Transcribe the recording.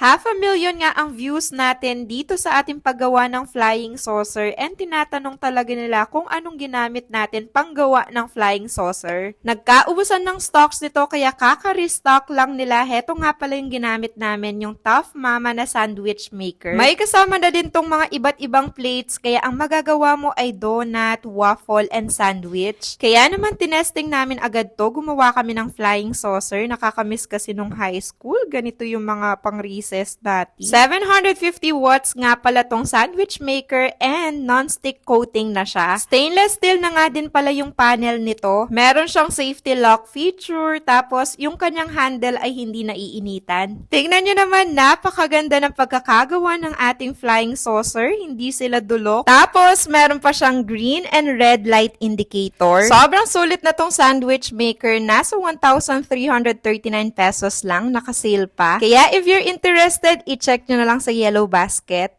Half a million nga ang views natin dito sa ating paggawa ng flying saucer and tinatanong talaga nila kung anong ginamit natin panggawa ng flying saucer. Nagkaubusan ng stocks nito kaya kaka-restock lang nila. Heto nga pala yung ginamit namin, yung Tough Mama na sandwich maker. May kasama na din tong mga iba't ibang plates kaya ang magagawa mo ay donut, waffle, and sandwich. Kaya naman tinesting namin agad to. Gumawa kami ng flying saucer. Nakakamiss kasi nung high school. Ganito yung mga pang-recess dati. 750 watts nga pala tong sandwich maker and non-stick coating na siya. Stainless steel na nga din pala yung panel nito. Meron siyang safety lock feature. Tapos yung kanyang handle ay hindi naiinitan. Tingnan nyo naman, napakaganda ng pagkakagawa ng ating flying saucer. Hindi sila dulok. Tapos, meron pa siyang green and red light indicator. Sobrang sulit na tong sandwich maker. Nasa 1,339 pesos lang. Nakasale pa. Kaya if you're interested, i-check nyo na lang sa yellow basket.